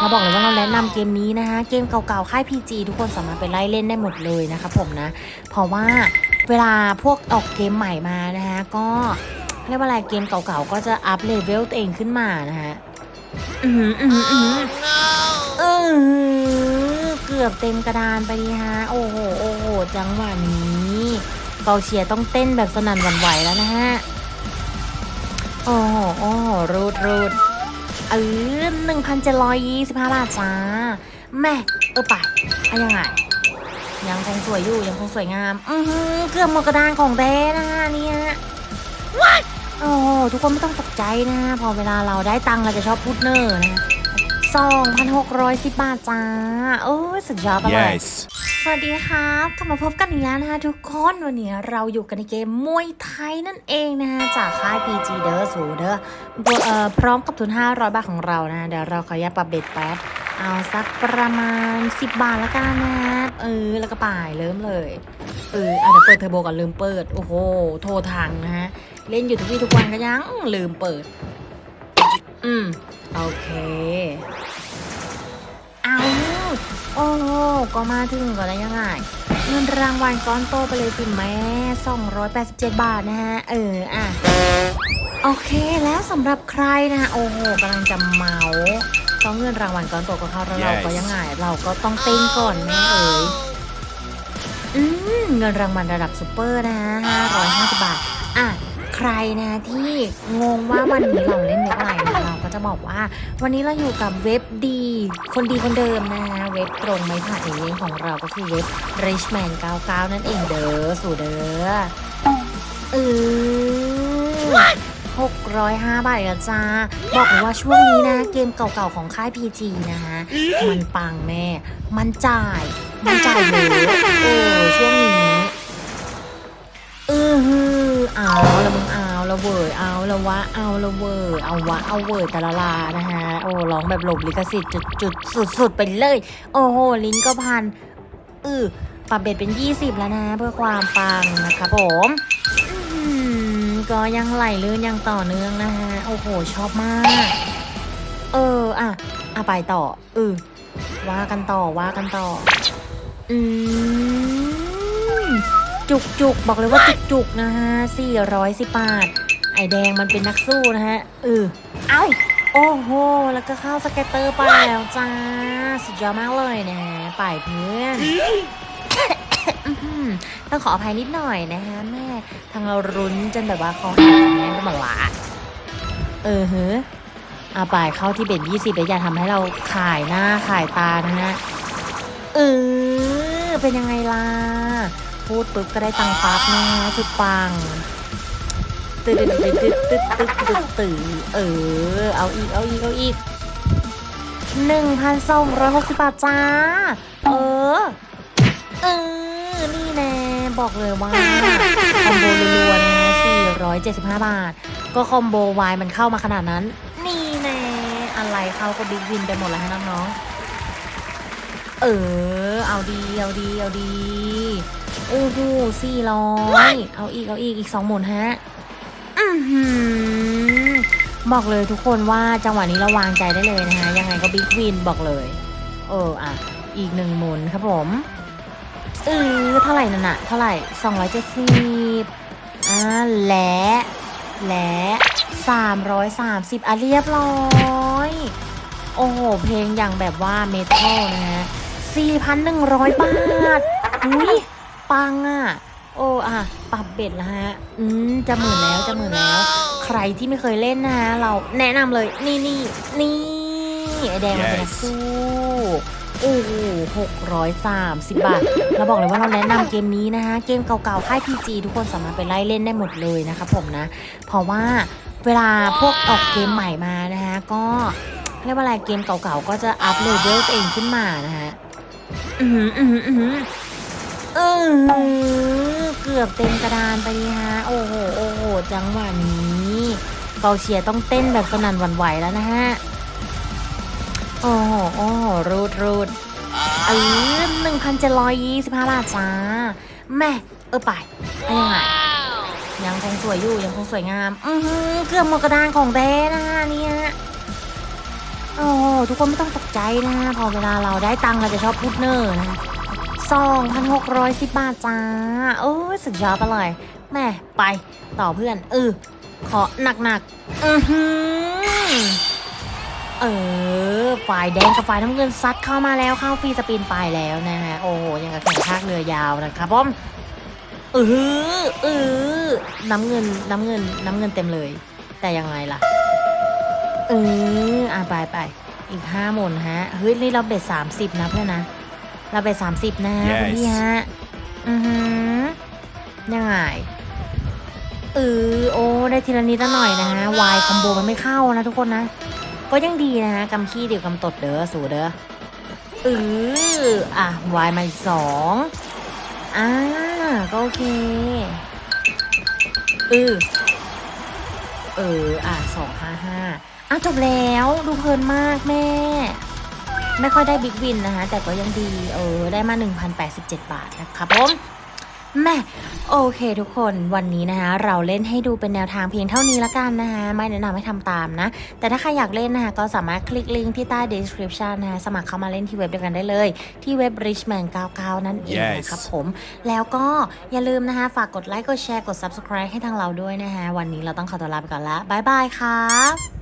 เราบอกเลยว่าเราแนะนำเกมนี้นะคะ เกมเก่าๆ ค่าย PG ทุกคนสามารถไปไล่เล่นได้หมดเลยนะครับผมนะ เพราะว่าเวลาพวกออกเกมใหม่มานะคะก็เรียกว่าอะไรเกมเก่าๆ ก็จะอัพเลเวลตัวเองขึ้นมานะฮะอืออืออือเออเกือบเต็มกระดานไปดีฮะ โอ้โห โอ้โห จังหวะนี้เบาเชียร์ต้องเต้นแบบสนั่นหวั่นไหวแล้วนะฮะ โอ้โห โอ้โหรูดรูด เออหนึ่งพันเจ็ดร้อยยี่สิบห้าบาทจ้า แม่ เออไปอะยังไง ยังคงสวยอยู่ ยังคงสวยงาม อือหือเกือบหมดกระดานของแท้นะเนี่ยโอ้ทุกคนไม่ต้องตกใจนะ พอเวลาเราได้ตังค์เราจะชอบพูดเนอร์นะสองพันหกร้อยสิบบาทจ้า โอ้สุดยอดไปเลย สวัสดีครับกลับมาพบกันอีกแล้วนะคะทุกคน วันนี้เราอยู่กันในเกมมวยไทยนั่นเองนะคะจากค่าย PG เดอร์สูเดอร์พร้อมกับทุน 500 บาทของเรานะเดี๋ยวเราขออนุญาตปรับเบ็ดแป๊บ เอาสักประมาณ 10 บาทละกันนะเออ แล้วก็ป่ายเริ่มเลย เอออะเดี๋ยวเปิดเทอร์โบก่อนลืมเปิด โอ้โห โทรทางนะฮะ เล่นอยู่ทุกวี่ทุกวันก็ยังลืมเปิด อืม โอเค ก็มาถึงก็ได้ยังไงเงินรางวัลก้อนโตไปเลยสิแม่ 287 บาทนะฮะ เออ อะ โอเคแล้วสำหรับใครนะฮะ โอ้โหกำลังจะเมาก็เงินรางวัลก้อนโตก็เข้าแล้วเรา Yes ก็ยังไง เราก็ต้องเต้นก่อนแม่เอ๋ยอืมเงินรางวัลระดับซูเปอร์นะฮะ550 บาท อะใครนะที่งงว่าวันนี้เราเล่นเว็บอะไรนะเราก็จะบอกว่า วันนี้เราอยู่กับเว็บดี คนดีคนเดิมนะคะเว็บตรงไม้ผ่านเองของเราก็คือเว็บ richman 99 นั่นเองเด้อสู่เด้อเออหกร้อยห้าบาทละจ้า บอกเลยว่าช่วงนี้นะ เกมเก่าๆของค่าย PG นะคะมันปังแม่ มันจ่าย มันจ่ายเยอะเออช่วงนี้เออฮือเอาละมึง เอาละเอาละวะเอาละเวยเอาวะเอาเวยแต่ละลานะฮะโอ้ร้องแบบหลบลิขสิทธิ์จุดจุดสุดสุดๆไปเลย โอ้โหลิ้นก็พันเออปรับเบ็ดเป็น 20 แล้วนะ เพื่อความปังนะคะผมก็ยังไหลลื่นยังต่อเนื่องนะฮะโอ้โหชอบมาก เอออะอะไปต่อเออว่ากันต่อว่ากันต่อ อืมจุกจุกบอกเลยว่าจุกจุกนะฮะ410บาท ไอแดงมันเป็นนักสู้นะฮะเออเอ้าโอ้โห แล้วก็เข้าสเก็ตเตอร์ไปแล้วจ้า สุดยอดมากเลยนะป่ายเพื่อนอื้อหือต้องขออภัยนิดหน่อยนะฮะแม่ ทางเรารุ้นจนแบบว่าคอแห้งแห้งกันหมดละเออเฮ้อเอาไปเข้าที่เบ็ดยี่สิบแล้วอย่าทำให้เราขายหน้าขายตานะฮะ เออ เป็นยังไงล่ะ พูดปุ๊บก็ได้ตังค์ปั๊บนะฮะสุดปัง ตึ๊ดตึ๊ดตึ๊ดตึ๊ดตึ๊ดตึ๊ดตึ๊ดเออ เอาอีก เอาอีก เอาอีกหนึ่งพันสองร้อยหกสิบบาทจ้า เออ เออ นี่แน่บอกเลยว่า คอมโบรัวๆนะ475บห้าบาท ก็คอมโบวายมันเข้ามาขนาดนั้น นี่แน่อะไรเข้าก็บิ๊กวินไปหมดแล้วฮะน้องๆ เออ เอาดีเอาดีเอาดีโอ้โหสี่ร้อย เอาอีก เอาอีก อีกสองหมุนฮะ บอกเลยทุกคนว่าจังหวะนี้เราวางใจได้เลยนะคะ ยังไงก็บิ๊กวินบอกเลย เอออะ อีกหนึ่งหมุนครับผมเออเท่าไหร่นั่นอะเท่าไหร่สองร้อยเจ็ดสิบอ่าและและสามร้อยสามสิบอะเรียบร้อย โอ้โห เพลงอย่างแบบว่าเมทัลนะฮะ4,100บาทอุ้ยปังอะ โอ้อะปรับเบ็ดแล้วฮะ อืมจะหมื่นแล้วจะหมื่นแล้ว ใครที่ไม่เคยเล่นนะฮะเราแนะนำเลยนี่นี่นี่ไอแดงมันเป็นนัก Yes สู้โอ้โหหกร้อยสามสิบบาท เราบอกเลยว่าเราแนะนำเกมนี้นะคะเกมเก่าๆ ค่าย PG ทุกคนสามารถไปไล่เล่นได้หมดเลยนะคะผมนะ เพราะว่าเวลาพวกออกเกมใหม่มานะคะก็เรียกว่าอะไรเกมเก่าๆ ก็จะอัพเลเวลตัวเองขึ้นมานะคะอือหืออือหืออือหือ เกือบเต็มกระดานไปฮะ โอ้โห โอ้โห จังหวะนี้เกาเชียต้องเต้นแบบสนั่นหวั่นไหวแล้วนะฮะ โอ้โห โอ้โห รูดรูดอือหนึ่งพันเจ็ดร้อยยี่สิบห้าบาทจ้า แม่ เออไปยังไงยังคงสวยอยู่ ยังคงสวยงาม อือเกือบหมดกระดานของแด้นะฮะเนี่ยโอ้โห ทุกคนไม่ต้องตกใจนะ พอเวลาเราได้ตังค์เราจะชอบพูดเนอร์นะ สองพันหกร้อยสิบบาทจ้าเออสุดยอดไปเลยแม่ไปต่อเพื่อน เออ ขอหนักๆ อือหือ เออ ฝ่ายแดงกับฝ่ายน้ำเงินซัดเข้ามาแล้วเข้าฟรีสปินไปแล้วนะฮะ โอ้โห ยังกับแข่งภาคเรือยาวนะครับผมเออเออน้ำเงินน้ำเงินน้ำเงินเต็มเลย แต่ยังไงล่ะ เอออะไปไปอีกห้าหมุนฮะ เฮ้ย นี่เราเบ็ดสามสิบนะเพื่อนนะ เราเบ็ดสามสิบนะ Yes คุณพี่ฮะ อือหือยังไงเออโอ้ได้ทีละนิดละหน่อยนะฮะวายคอมโบมันไม่เข้านะทุกคนนะ ก็ยังดีนะฮะกำขี้เดียวกำตดเด้อสู่เด้อเอออะวายมาอีกสองอ่าก็โอเคเออเอออะสองห้าห้าอะจบแล้วดูเพลินมากแม่ ไม่ค่อยได้บิ๊กวินนะคะแต่ก็ยังดี เออ ได้มา 1,087 บาทนะครับผมแม่โอเคทุกคนวันนี้นะคะเราเล่นให้ดูเป็นแนวทางเพียงเท่านี้ละกันนะคะไม่แนะนำให้ทำตามนะ แต่ถ้าใครอยากเล่นนะคะก็สามารถคลิกลิงก์ที่ใต้ description นะคะสมัครเข้ามาเล่นที่เว็บเดียวกันได้เลย ที่เว็บ richman 99นั่นเองนะครับผม แล้วก็อย่าลืมนะคะฝากกดไลค์กดแชร์กด subscribe ให้ทางเราด้วยนะคะวันนี้เราต้องขอตัวลาไปก่อนละบายบายครับ